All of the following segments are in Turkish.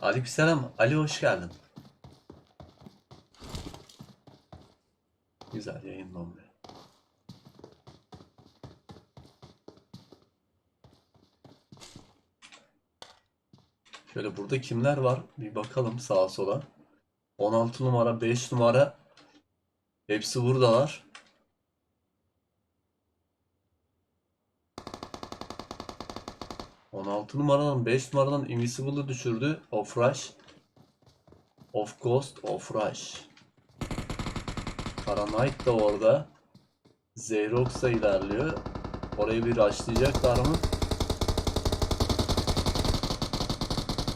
Aleykümselam. Ali hoş geldin. Güzel yayın bombe. Şöyle burada kimler var? Bir bakalım sağa sola. 16 numara, 5 numara. Hepsi buradalar. On altı numaradan 5 numaradan Invisible'ı düşürdü. Of Rush. Of Ghost. Of Rush. Paranite da orada. Xerox ilerliyor. Orayı bir rushlayacaklar mı?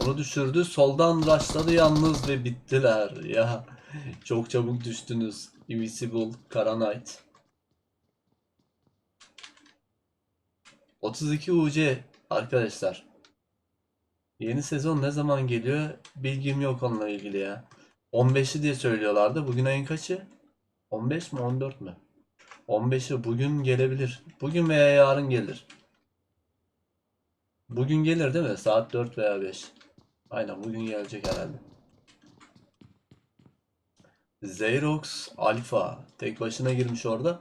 Onu düşürdü. Soldan rushladı yalnız ve bittiler. Ya çok çabuk düştünüz. Invisible, Karanite. 32 UC arkadaşlar. Yeni sezon ne zaman geliyor? Bilgim yok onunla ilgili ya. 15'i diye söylüyorlardı. Bugün ayın kaçı? 15 mi 14 mü? 15'i bugün gelebilir. Bugün veya yarın gelir. Bugün gelir değil mi? Saat 4 veya 5. Aynen bugün gelecek herhalde. Xerox Alpha tek başına girmiş orada.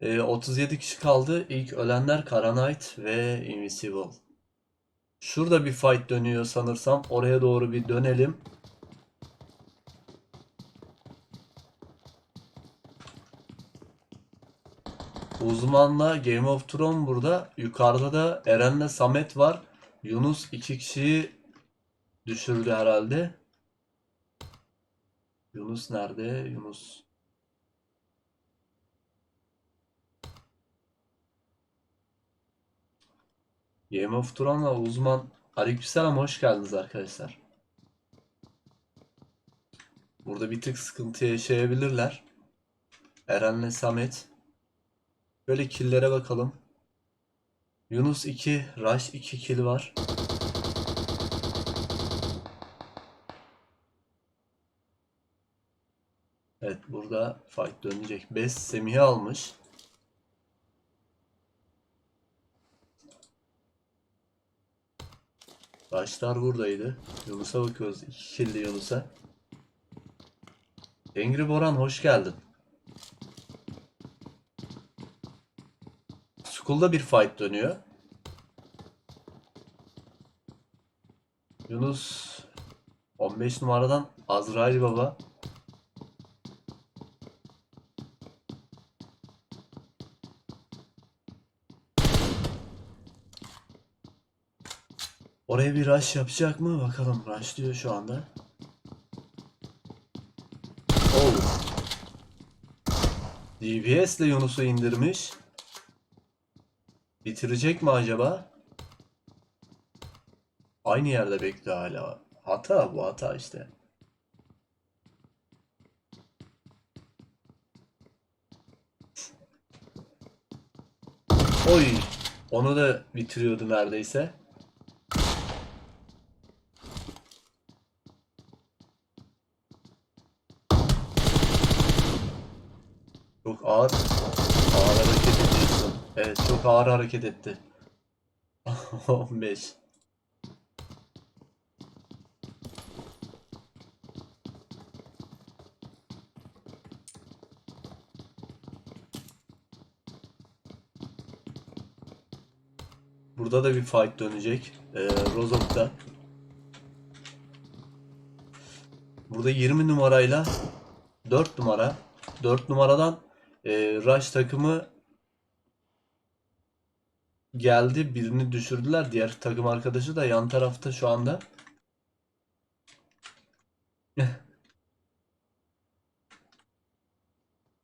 Ee, 37 kişi kaldı. İlk ölenler Karanite ve Invisible. Şurada bir fight dönüyor sanırsam. Oraya doğru bir dönelim. Uzmanla Game of Thrones burada. Yukarıda da Eren'le Samet var. Yunus iki kişiyi düşürdü herhalde. Yunus nerede? Yunus. Game of Thrones'la uzman. Aleykümselam hoş geldiniz arkadaşlar. Burada bir tık sıkıntı yaşayabilirler. Eren'le Samet. Böyle kill'lere bakalım. Yunus 2, Rush 2 kill var. Evet burada fight dönecek. Bes Semih'i almış. Başlar buradaydı. Yunus'a bakıyoruz. İki killi Yunus'a. Engri Boran hoş geldin. School'da bir fight dönüyor. Yunus 15 numaradan Azrail Baba. Oraya bir rush yapacak mı? Bakalım. Rush diyor şu anda. Oh. DBS ile Yunus'u indirmiş. Bitirecek mi acaba? Aynı yerde bekliyor hala. Hata bu hata işte. Oy. Onu da bitiriyordu neredeyse. Çok ağır ağır hareket ediyorsun. Evet çok ağır hareket etti. 15. Burada da bir fight dönecek. Ee, Rozok'ta. Burada 20 numarayla 4 numara 4 numaradan e, Rush takımı geldi. Birini düşürdüler. Diğer takım arkadaşı da yan tarafta şu anda.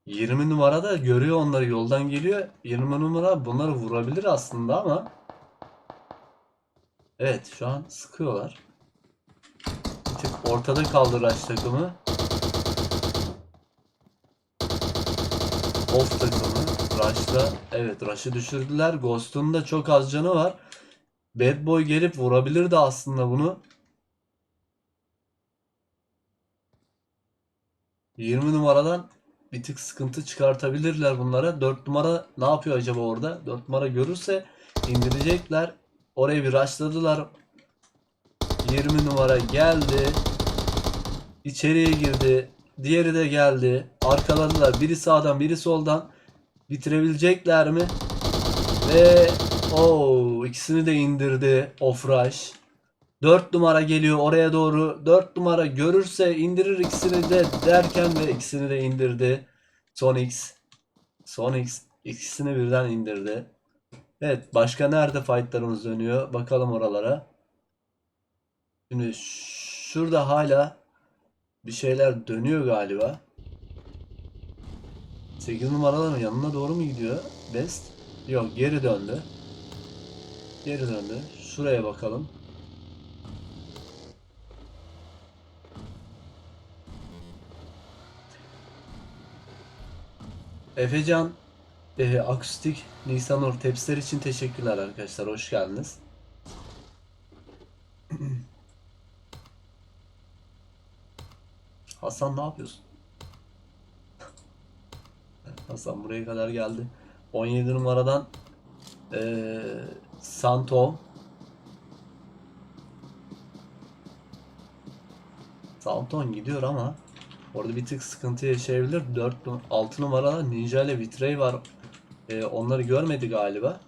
Yirmi numara da görüyor onları yoldan geliyor. 20 numara bunları vurabilir aslında ama Evet şu an sıkıyorlar. Bir tık ortada kaldı Rush takımı. Off takımı. Rush'ta evet Rush'ı düşürdüler. Ghost'un da çok az canı var. Bad Boy gelip vurabilirdi aslında bunu. 20 numaradan bir tık sıkıntı çıkartabilirler bunlara. 4 numara ne yapıyor acaba orada? 4 numara görürse indirecekler. Oraya bir rushladılar. 20 numara geldi. İçeriye girdi. Diğeri de geldi. Arkaladılar. Biri sağdan biri soldan. Bitirebilecekler mi? Ve o ikisini de indirdi. Offrush. 4 numara geliyor oraya doğru. 4 numara görürse indirir ikisini de derken ve ikisini de indirdi. Son X. Son X ikisini birden indirdi. Evet başka nerede fightlarımız dönüyor? Bakalım oralara. Şimdi şurada hala bir şeyler dönüyor galiba. 8 numaraların yanına doğru mu gidiyor? Best. Yok geri döndü. Geri döndü. Şuraya bakalım. Efecan e, akustik Nisanur tepsiler için teşekkürler arkadaşlar. Hoş geldiniz. Hasan ne yapıyorsun? Hasan buraya kadar geldi. 17 numaradan eee Santo Santon gidiyor ama orada bir tık sıkıntı yaşayabilir. 4 6 numaradan Ninja ile Vitray var. Eee, onları görmedi galiba.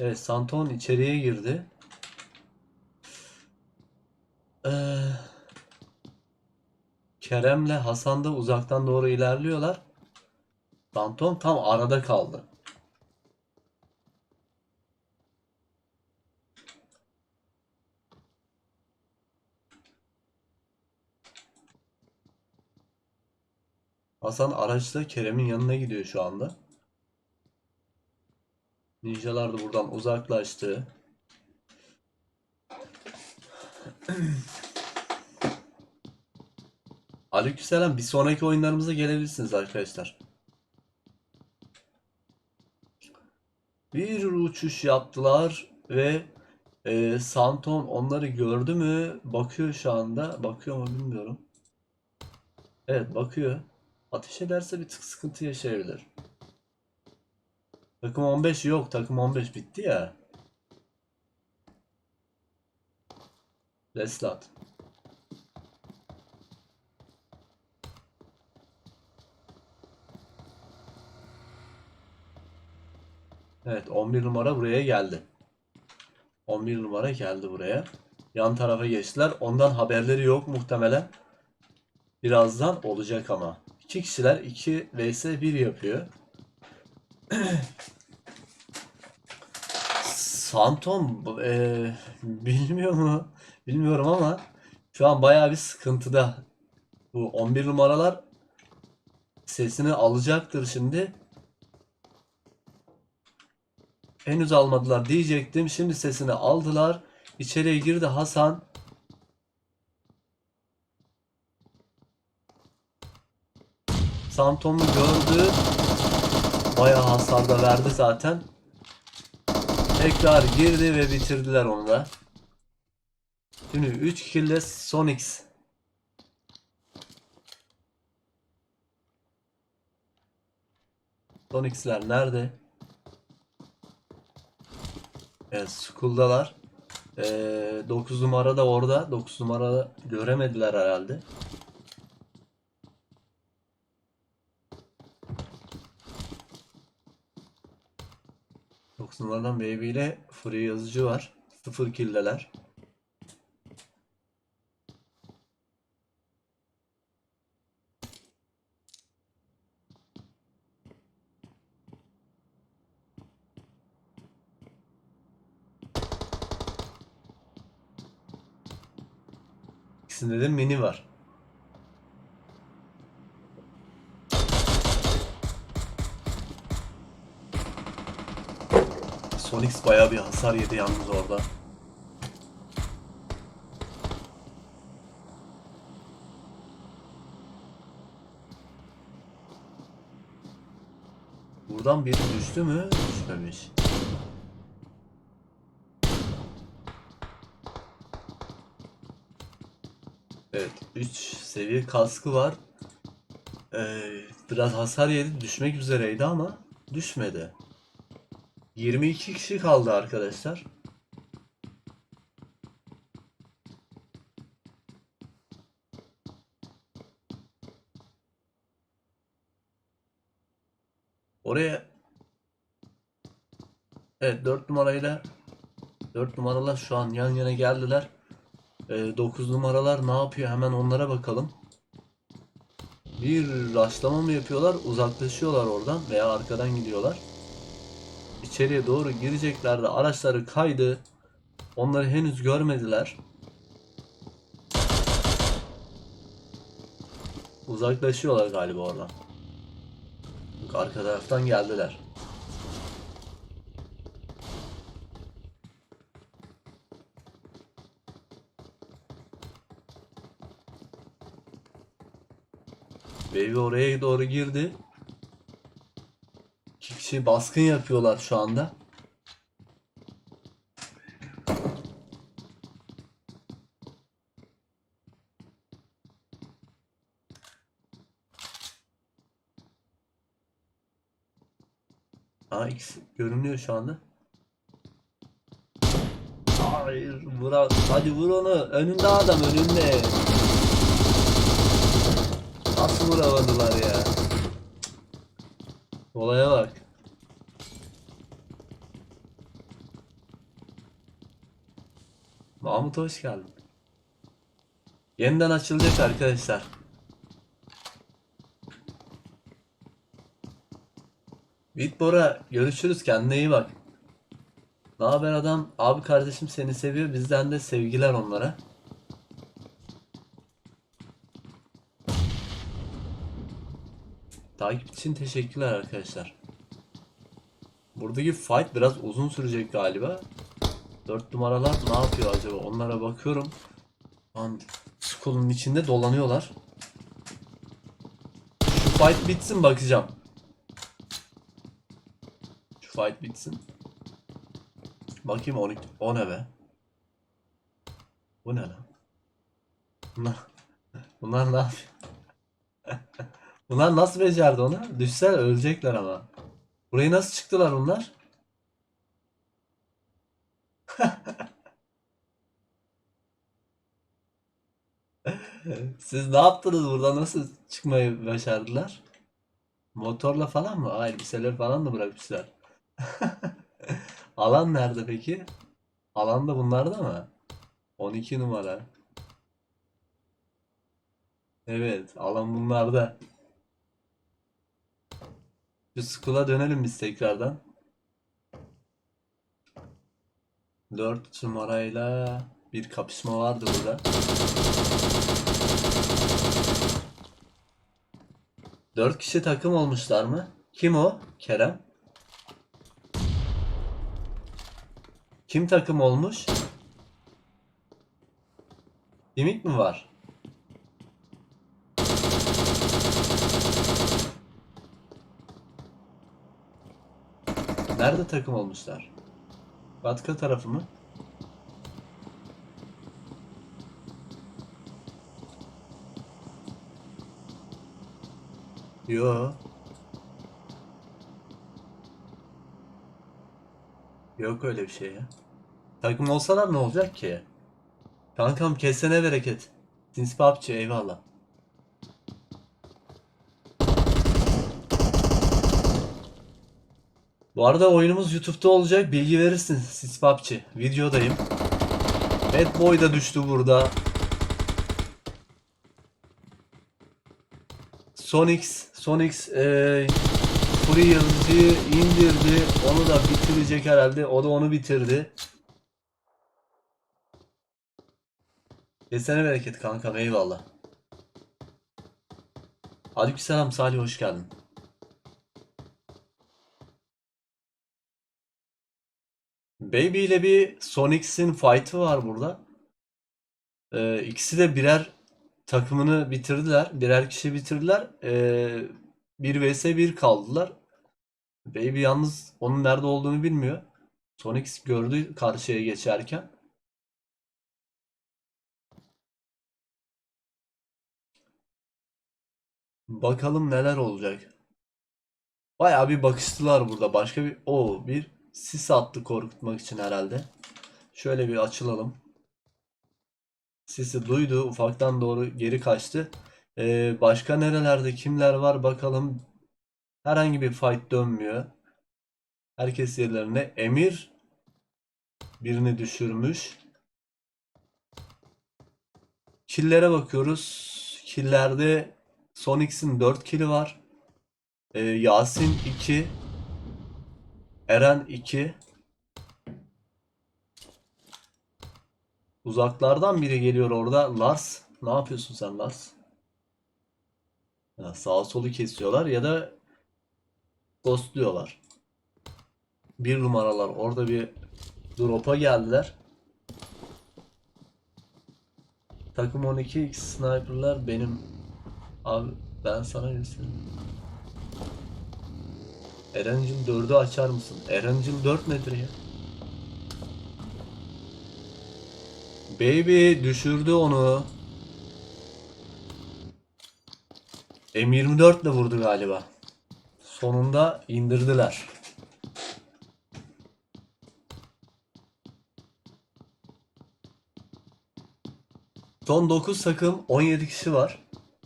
Evet Santon içeriye girdi. Eee Kerem'le Hasan da uzaktan doğru ilerliyorlar. Danton tam arada kaldı. Hasan araçla Kerem'in yanına gidiyor şu anda. Ninjalar da buradan uzaklaştı. Aleykümselam. Bir sonraki oyunlarımıza gelebilirsiniz arkadaşlar. Bir uçuş yaptılar ve e, Santon onları gördü mü? Bakıyor şu anda. Bakıyor mu bilmiyorum. Evet bakıyor. Ateş ederse bir tık sıkıntı yaşayabilir. Takım 15 yok. Takım 15 bitti ya. Leslat. Evet 11 numara buraya geldi. 11 numara geldi buraya. Yan tarafa geçtiler. Ondan haberleri yok muhtemelen. Birazdan olacak ama. İki kişiler 2 vs 1 yapıyor. Santom e, bilmiyor mu? Bilmiyorum ama şu an bayağı bir sıkıntıda. Bu 11 numaralar sesini alacaktır şimdi. Henüz almadılar diyecektim. Şimdi sesini aldılar. İçeriye girdi Hasan. Santom'u gördü. Bayağı hasar da verdi zaten. Tekrar girdi ve bitirdiler onu da. Şimdi 3 kill ile Sonix. Sonix'ler nerede? Evet, Skull'dalar. Ee, 9 numara da orada. 9 numara göremediler herhalde. Numaradan Baby ile Free yazıcı var. 0 kill'deler. Mini var. Sonix bayağı bir hasar yedi yalnız orada. Buradan biri düştü mü? Düşmemiş. Evet 3 seviye kaskı var. Ee, biraz hasar yedi düşmek üzereydi ama düşmedi. 22 kişi kaldı arkadaşlar. Oraya Evet 4 numarayla 4 numaralar şu an yan yana geldiler. 9 numaralar ne yapıyor hemen onlara bakalım. Bir rastlama mı yapıyorlar? Uzaklaşıyorlar oradan veya arkadan gidiyorlar. İçeriye doğru gireceklerdi. Araçları kaydı. Onları henüz görmediler. Uzaklaşıyorlar galiba oradan. Arka taraftan geldiler. Baby oraya doğru girdi. İki kişi baskın yapıyorlar şu anda. Aa ikisi görünüyor şu anda. Hayır vur hadi vur onu önünde adam önünde. Nasıl vuramadılar ya? Olaya bak. Mahmut hoş geldin. Yeniden açılacak arkadaşlar. Bitbora görüşürüz kendine iyi bak. Ne haber adam? Abi kardeşim seni seviyor. Bizden de sevgiler onlara. Takip için teşekkürler arkadaşlar. Buradaki fight biraz uzun sürecek galiba. 4 numaralar ne yapıyor acaba? Onlara bakıyorum. Lan school'un içinde dolanıyorlar. Şu fight bitsin bakacağım. Şu fight bitsin. Bakayım 12. O ne be? Bu ne lan? Bunlar, bunlar ne yapıyor? Bunlar nasıl becerdi onu? Düşser ölecekler ama. Burayı nasıl çıktılar bunlar? Siz ne yaptınız burada? Nasıl çıkmayı başardılar? Motorla falan mı? Hayır, elbiseleri falan da bırakmışlar. Alan nerede peki? Alan da bunlarda mı? 12 numara. Evet, alan bunlarda. Şu school'a dönelim biz tekrardan. 4 numarayla bir kapışma vardı burada. Dört kişi takım olmuşlar mı? Kim o? Kerem. Kim takım olmuş? Kimik mi var? Nerede takım olmuşlar? Batka tarafı mı? Yo. Yok öyle bir şey ya. Takım olsalar ne olacak ki? Kankam kesene bereket. Sinsi PUBG eyvallah. Bu arada oyunumuz YouTube'da olacak. Bilgi verirsin PUBG. Videodayım. Bad Boy da düştü burada. Sonix, Sonix e, Free indirdi. Onu da bitirecek herhalde. O da onu bitirdi. Kesene bereket kankam eyvallah. Aleykümselam Salih hoş geldin. Baby ile bir Sonix'in fight'ı var burada. Ee, ikisi de birer takımını bitirdiler. Birer kişi bitirdiler. Ee, 1 vs 1 kaldılar. Baby yalnız onun nerede olduğunu bilmiyor. Sonix gördü karşıya geçerken. Bakalım neler olacak. Bayağı bir bakıştılar burada. Başka bir o bir sis attı korkutmak için herhalde. Şöyle bir açılalım. Sisi duydu. Ufaktan doğru geri kaçtı. Ee, başka nerelerde kimler var bakalım. Herhangi bir fight dönmüyor. Herkes yerlerine. Emir birini düşürmüş. Killere bakıyoruz. Killerde Sonics'in 4 killi var. Ee, Yasin 2. Eren 2. Uzaklardan biri geliyor orada. Lars. Ne yapıyorsun sen Lars? Ya sağa solu kesiyorlar ya da ghostluyorlar. Bir numaralar orada bir drop'a geldiler. Takım 12 X sniper'lar benim. Abi ben sana göstereyim. Erencil 4'ü açar mısın? Erencil 4 nedir ya? Baby düşürdü onu. M24 ile vurdu galiba. Sonunda indirdiler. Son 9 takım 17 kişi var.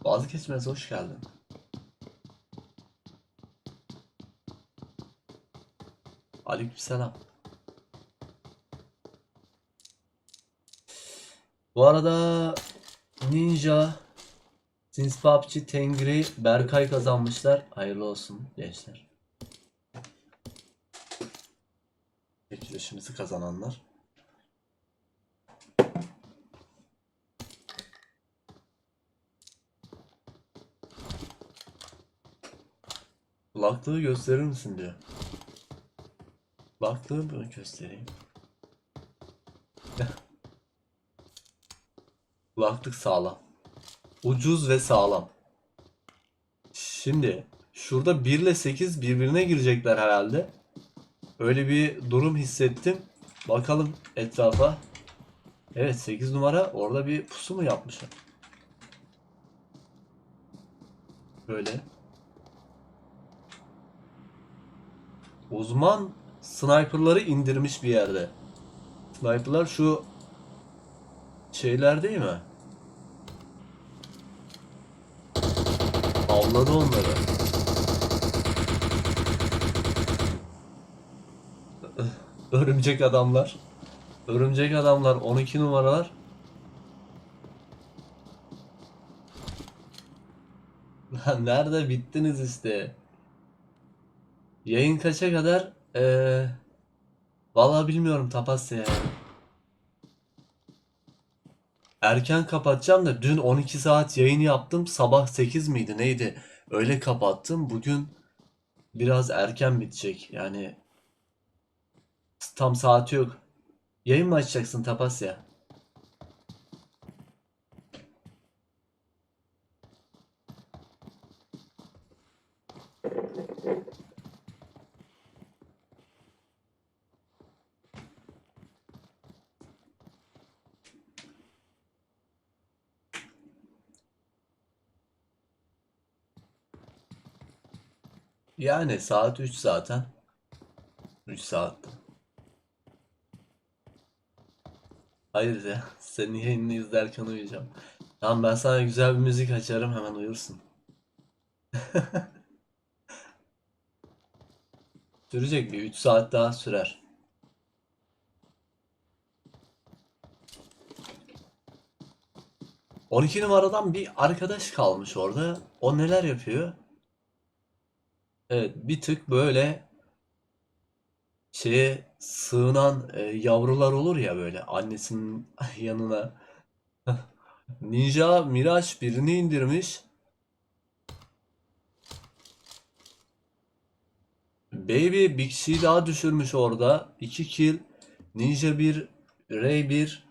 Vazgeçmez hoş geldin. Aleykümselam. Bu arada Ninja, Sins PUBG, Tengri, Berkay kazanmışlar. Hayırlı olsun gençler. Çekilişimizi kazananlar. Kulaklığı gösterir misin diyor. Bunu göstereyim. Kulaklık sağlam. Ucuz ve sağlam. Şimdi şurada 1 ile 8 birbirine girecekler herhalde. Öyle bir durum hissettim. Bakalım etrafa. Evet 8 numara orada bir pusu mu yapmışlar? Böyle. Uzman sniperları indirmiş bir yerde. Sniperlar şu şeyler değil mi? Avladı onları. Örümcek adamlar. Örümcek adamlar 12 numaralar. Lan nerede bittiniz işte. Yayın kaça kadar? Ee, vallahi bilmiyorum Tapasya ya. Erken kapatacağım da dün 12 saat yayın yaptım. Sabah 8 miydi neydi? Öyle kapattım. Bugün biraz erken bitecek. Yani tam saati yok. Yayın mı açacaksın Tapasya? Yani saat 3 zaten. 3 saatte. Hayır ya. Senin yayınını izlerken uyuyacağım. Tamam ben sana güzel bir müzik açarım hemen uyursun. Sürecek bir 3 saat daha sürer. ...12 numaradan bir arkadaş kalmış orada. O neler yapıyor? Evet bir tık böyle... ...şeye sığınan e, yavrular olur ya böyle annesinin yanına. Ninja Miraç birini indirmiş. Baby bir kişiyi daha düşürmüş orada. 2 kill. Ninja 1, Ray 1.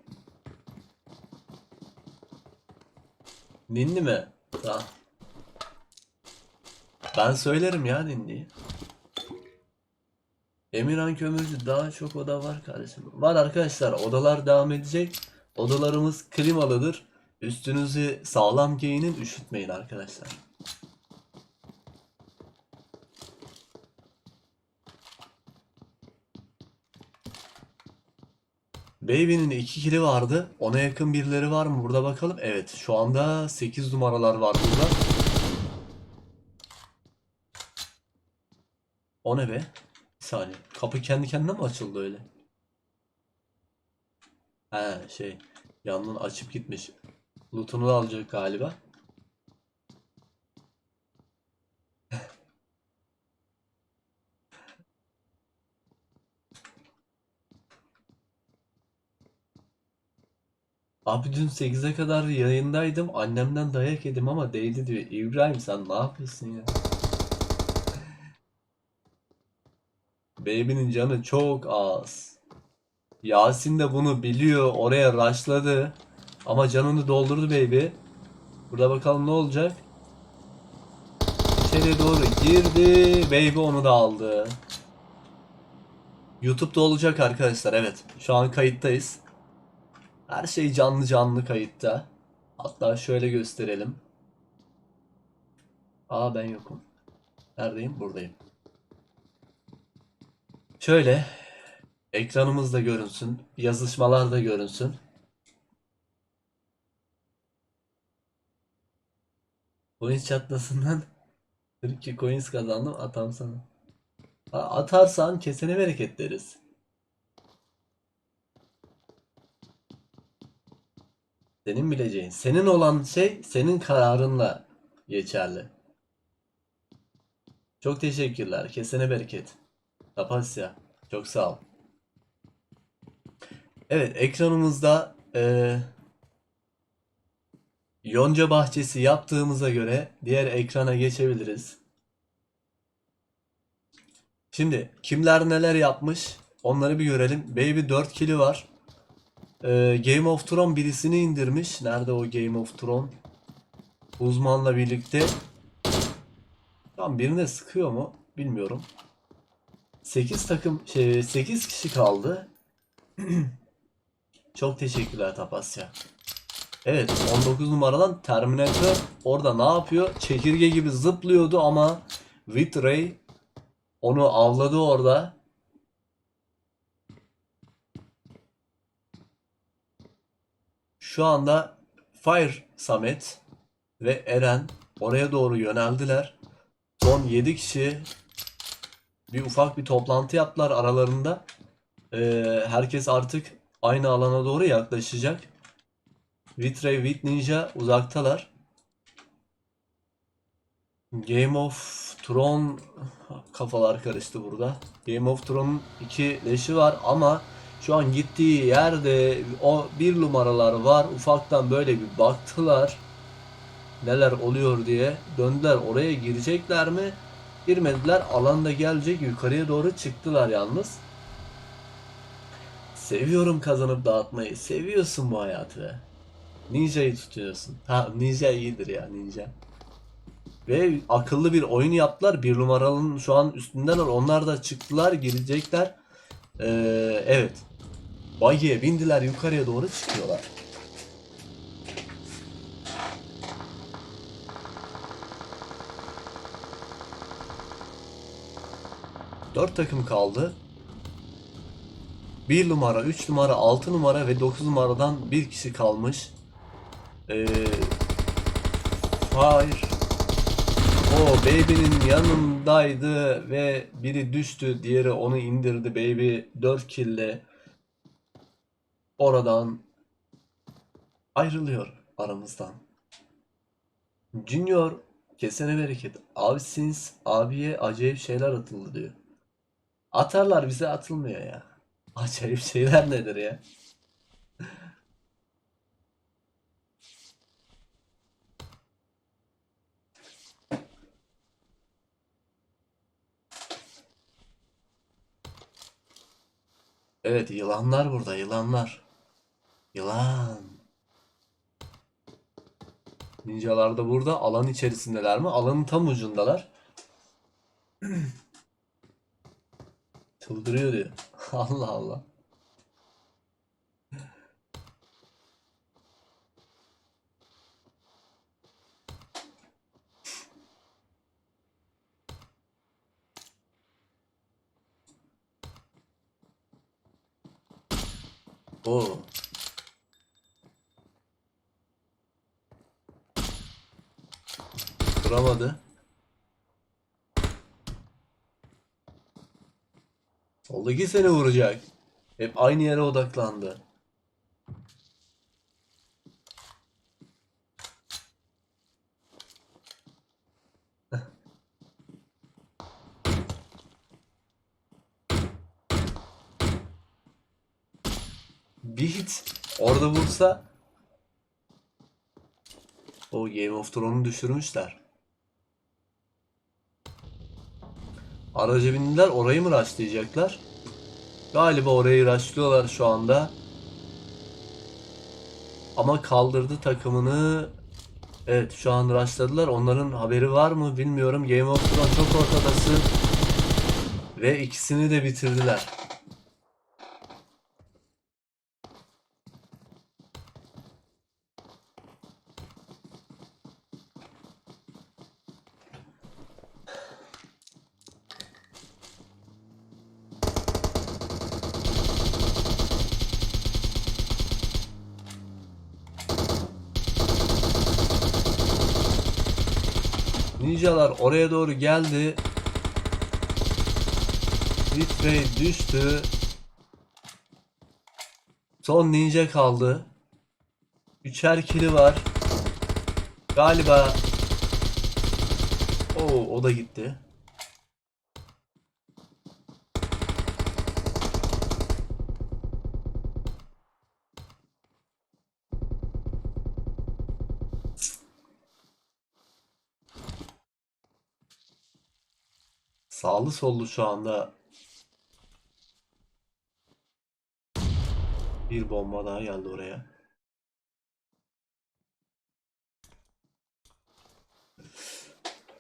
Ninni mi? Tamam. Ben söylerim ya Ninni'yi. Emirhan Kömürcü daha çok oda var kardeşim. Var arkadaşlar odalar devam edecek. Odalarımız klimalıdır. Üstünüzü sağlam giyinin üşütmeyin arkadaşlar. Baby'nin 2 kili vardı. Ona yakın birileri var mı? Burada bakalım. Evet şu anda 8 numaralar var burada. O ne be? saniye. Kapı kendi kendine mi açıldı öyle? He şey. Yandan açıp gitmiş. Loot'unu da alacak galiba. Abi dün 8'e kadar yayındaydım. Annemden dayak yedim ama değdi diyor. İbrahim sen ne yapıyorsun ya? Baby'nin canı çok az. Yasin de bunu biliyor. Oraya rushladı. Ama canını doldurdu baby. Burada bakalım ne olacak. İçeriye doğru girdi. Baby onu da aldı. YouTube'da olacak arkadaşlar. Evet. Şu an kayıttayız. Her şey canlı canlı kayıtta. Hatta şöyle gösterelim. Aa ben yokum. Neredeyim? Buradayım. Şöyle ekranımız da görünsün. Yazışmalar da görünsün. Coin çatlasından 42 coins kazandım atam sana. Atarsan kesene bereket deriz. Senin bileceğin. Senin olan şey senin kararınla geçerli. Çok teşekkürler. Kesene bereket. Tapasya. Çok sağ ol. Evet ekranımızda eee Yonca bahçesi yaptığımıza göre diğer ekrana geçebiliriz. Şimdi kimler neler yapmış onları bir görelim. Baby 4 kili var. Ee, Game of Thrones birisini indirmiş. Nerede o Game of Thrones? Uzmanla birlikte. Tam birine sıkıyor mu? Bilmiyorum. 8 takım şey 8 kişi kaldı. Çok teşekkürler Tapasya. Evet 19 numaradan Terminator orada ne yapıyor? Çekirge gibi zıplıyordu ama Whitray onu avladı orada. Şu anda Fire Samet ve Eren oraya doğru yöneldiler. Son 7 kişi bir ufak bir toplantı yaptılar aralarında. Ee, herkes artık aynı alana doğru yaklaşacak. Vitray, Wit Ninja uzaktalar. Game of Thrones kafalar karıştı burada. Game of Thrones'un iki leşi var ama şu an gittiği yerde o bir numaralar var. Ufaktan böyle bir baktılar. Neler oluyor diye. Döndüler oraya girecekler mi? Girmediler. Alanda gelecek yukarıya doğru çıktılar yalnız. Seviyorum kazanıp dağıtmayı. Seviyorsun bu hayatı be. Ninja'yı tutuyorsun. Ha Ninja iyidir ya Ninja. Ve akıllı bir oyun yaptılar. Bir numaralının şu an üstündeler. Onlar da çıktılar, girecekler. Ee, evet. Buggy'e bindiler, yukarıya doğru çıkıyorlar. Dört takım kaldı. 1 numara, 3 numara, 6 numara ve 9 numaradan bir kişi kalmış. Ee, hayır. O Baby'nin yanındaydı ve biri düştü, diğeri onu indirdi. Baby 4 kill'le oradan ayrılıyor aramızdan. Junior kesene bereket. Abi Sins abiye acayip şeyler atıldı diyor. Atarlar bize atılmıyor ya. Acayip şeyler nedir ya? Evet yılanlar burada yılanlar. Yılan. Ninjalar da burada alan içerisindeler mi? Alanın tam ucundalar. Çıldırıyor diyor. Allah Allah. Oo. Duramadı. Soldaki seni vuracak. Hep aynı yere odaklandı. Bir hit orada vursa o Game of Thrones'u düşürmüşler. Araca bindiler orayı mı rushlayacaklar? Galiba orayı rushlıyorlar şu anda. Ama kaldırdı takımını. Evet şu an rushladılar. Onların haberi var mı bilmiyorum. Game of Thrones çok ortadası. Ve ikisini de bitirdiler. Ninjalar oraya doğru geldi. Litrey düştü. Son ninja kaldı. Üçer kili var. Galiba Oo, o da gitti. Sağlı sollu şu anda bir bomba daha geldi oraya.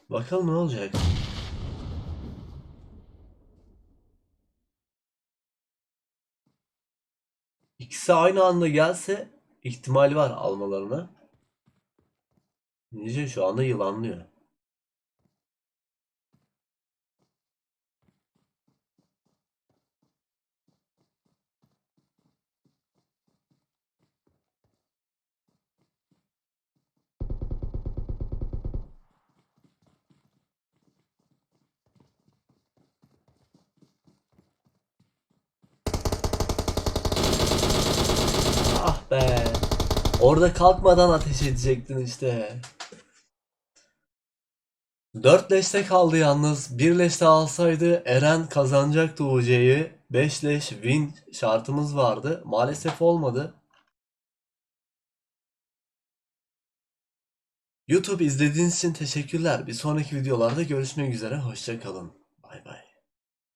Bakalım ne olacak. İkisi aynı anda gelse ihtimal var almalarına. Ninja şu anda yılanlıyor. Be. Orada kalkmadan ateş edecektin işte. 4 leşte kaldı yalnız. 1 leşte alsaydı Eren kazanacaktı UC'yi. 5 leş win şartımız vardı. Maalesef olmadı. YouTube izlediğiniz için teşekkürler. Bir sonraki videolarda görüşmek üzere. Hoşça kalın. Bay bay.